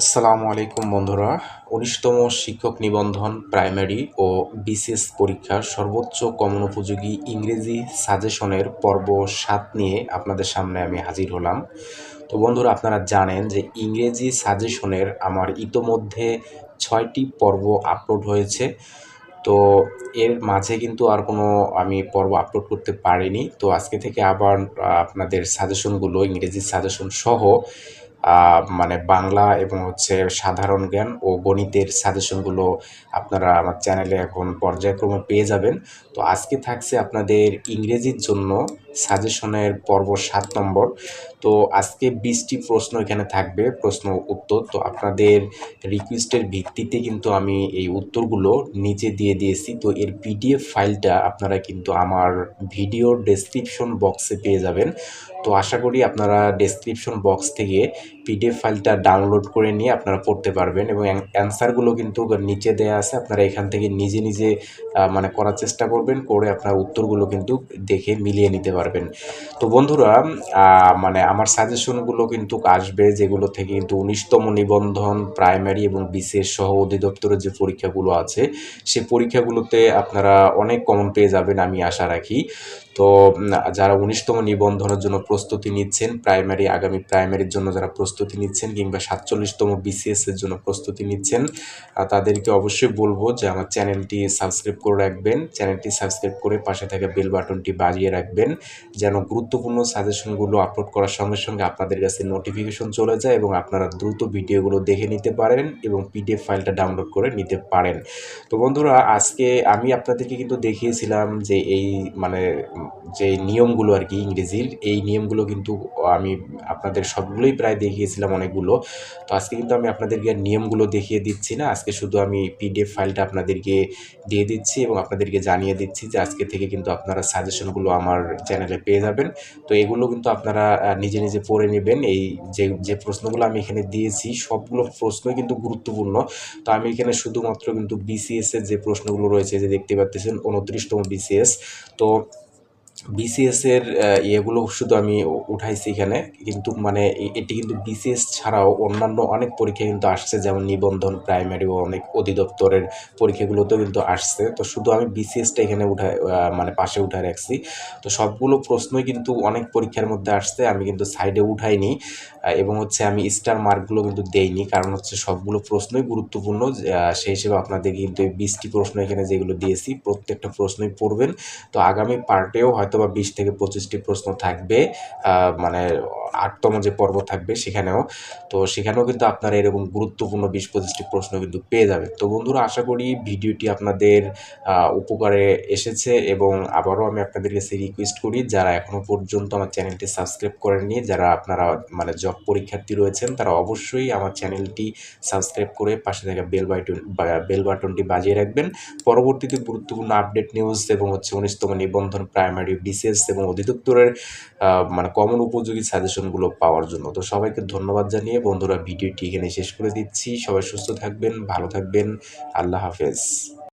আসসালামু আলাইকুম বন্ধুরা। উনিশতম শিক্ষক নিবন্ধন প্রাইমারি ও বিসিএস পরীক্ষার সর্বোচ্চ কমন উপযোগী ইংরেজি সাজেশনের পর্ব সাত নিয়ে আপনাদের সামনে আমি হাজির হলাম। তো বন্ধুরা, আপনারা জানেন যে ইংরেজি সাজেশনের আমার ইতোমধ্যে ছয়টি পর্ব আপলোড হয়েছে। তো এর মাঝে কিন্তু আর কোনো আমি পর্ব আপলোড করতে পারিনি। তো আজকে থেকে আবার আপনাদের সাজেশনগুলো, ইংরেজি সাজেশন সহ মানে বাংলা এবং হচ্ছে সাধারণ জ্ঞান ও গণিতের সাজেশনগুলো আপনারা আমার চ্যানেলে এখন পর্যায়ক্রমে পেয়ে যাবেন। তো আজকে থাকছে আপনাদের ইংরেজির জন্য সাজেশনের পর্ব সাত নম্বর। তো আজকে বিশটি প্রশ্ন এখানে থাকবে, প্রশ্ন উত্তর। তো আপনাদের রিকোয়েস্টের ভিত্তিতে কিন্তু আমি এই উত্তরগুলো নিচে দিয়ে দিয়েছি। তো এর পিডিএফ ফাইলটা আপনারা কিন্তু আমার ভিডিও ডেসক্রিপশন বক্সে পেয়ে যাবেন। তো আশা করি আপনারা ডেসক্রিপশন বক্স থেকে পিডিএফ ফাইলটা ডাউনলোড করে নিয়ে আপনারা পড়তে পারবেন এবং অ্যান্সারগুলো কিন্তু নিচে দেওয়া আছে। আপনারা এখান থেকে নিজে নিজে মানে করার চেষ্টা করবেন, করে আপনার উত্তরগুলো কিন্তু দেখে মিলিয়ে নিতে পারবেন। তো বন্ধুরা মানে আমার সাজেশনগুলো কিন্তু আসবে, যেগুলো থেকে কিন্তু উনিশতম নিবন্ধন প্রাইমারি এবং বিশেষ সহ অধিদপ্তরের যে পরীক্ষাগুলো আছে, সে পরীক্ষাগুলোতে আপনারা অনেক কমন পেয়ে যাবেন, আমি আশা রাখি। তো যারা উনিশতম নিবন্ধনের জন্য প্রস্তুতি নিচ্ছেন প্রাইমারি আগামী প্রাইমারির জন্য যারা প্রস্তুতি নিচ্ছেন কিংবা সাতচল্লিশতম বিসিএস এর জন্য প্রস্তুতি নিচ্ছেন তাদেরকে অবশ্যই বলব যে আমার চ্যানেলটি সাবস্ক্রাইব করে রাখবেন, চ্যানেলটি সাবস্ক্রাইব করে পাশে থাকা বেল বাটনটি বাজিয়ে রাখবেন, যেন গুরুত্বপূর্ণ সাজেশনগুলো আপলোড করার সঙ্গে সঙ্গে আপনাদের কাছে নোটিফিকেশন চলে যায় এবং আপনারা দ্রুত ভিডিওগুলো দেখে নিতে পারেন এবং পিডিএফ ফাইলটা ডাউনলোড করে নিতে পারেন। তো বন্ধুরা, আজকে আমি আপনাদেরকে কিন্তু দেখিয়েছিলাম যে এই মানে যে নিয়মগুলো আর কি ইংরেজির, এই নিয়মগুলো কিন্তু আমি আপনাদের সবগুলোই প্রায় দেখিয়েছিলাম অনেকগুলো। তো আজকে কিন্তু আমি আপনাদেরকে নিয়মগুলো দেখিয়ে দিচ্ছি না। আজকে শুধু আমি পিডিএফ ফাইলটা আপনাদেরকে দিয়ে দিচ্ছি এবং আপনাদেরকে জানিয়ে দিচ্ছি যে আজকে থেকে কিন্তু আপনারা সাজেশনগুলো আমার চ্যানেলে পেয়ে যাবেন। তো এগুলো কিন্তু আপনারা নিজে নিজে পড়ে নেবেন। এই যে যে প্রশ্নগুলো আমি এখানে দিয়েছি, সবগুলো প্রশ্নই কিন্তু গুরুত্বপূর্ণ। তো আমি এখানে শুধুমাত্র কিন্তু বিসিএস এর যে প্রশ্নগুলো রয়েছে, যে দেখতে পাচ্ছেন, উনত্রিশতম বিসিএস তো বিসিএস এর ইয়েগুলো শুধু আমি উঠাইছি এখানে। কিন্তু মানে এটি কিন্তু বিসিএস ছাড়াও অন্যান্য অনেক পরীক্ষা কিন্তু আসছে, যেমন নিবন্ধন প্রাইমারি ও অনেক অধিদপ্তরের পরীক্ষাগুলোতেও কিন্তু আসছে। তো শুধু আমি বিসিএসটা এখানে উঠায় মানে পাশে উঠায় রাখছি। তো সবগুলো প্রশ্নই কিন্তু অনেক পরীক্ষার মধ্যে আসছে, আমি কিন্তু সাইডে উঠাইনি। এবং হচ্ছে আমি স্টার মার্কগুলো কিন্তু দেইনি, কারণ হচ্ছে সবগুলো প্রশ্নই গুরুত্বপূর্ণ। সেই হিসেবে আপনাদের কিন্তু বিশটি প্রশ্ন এখানে যেগুলো দিয়েছি, প্রত্যেকটা প্রশ্নই পড়বেন। তো আগামী পার্টেও হয়তো বা বিশ থেকে পঁচিশটি প্রশ্ন থাকবে মানে আটতম যে পর্ব থাকবে সেখানেও। তো সেখানেও কিন্তু আপনারা এরকম গুরুত্বপূর্ণ বিশ পঁচিশটি প্রশ্ন কিন্তু পেয়ে যাবেন। তো বন্ধুরা, আশা করি ভিডিওটি আপনাদের উপকারে এসেছে এবং আবারও আমি আপনাদের কাছে রিকোয়েস্ট করি, যারা এখনও পর্যন্ত আমার চ্যানেলটি সাবস্ক্রাইব করেননি, যারা আপনারা মানে জব পরীক্ষার্থী রয়েছেন, তারা অবশ্যই আমার চ্যানেলটি সাবস্ক্রাইব করে পাশে থাকা বেল বাটন বেল বাটনটি বাজিয়ে রাখবেন। পরবর্তীতে গুরুত্বপূর্ণ আপডেট নিউজ এবং হচ্ছে উনিশতম নিবন্ধন প্রাইমারি বিসিএস এবং অধিদপ্তরের মানে কমন উপযোগী সাজেশনগুলো পাওয়ার জন্য। তো সবাইকে ধন্যবাদ জানিয়ে বন্ধুরা ভিডিওটি এখানে শেষ করে দিচ্ছি। সবাই সুস্থ থাকবেন, ভালো থাকবেন। আল্লাহ হাফেজ।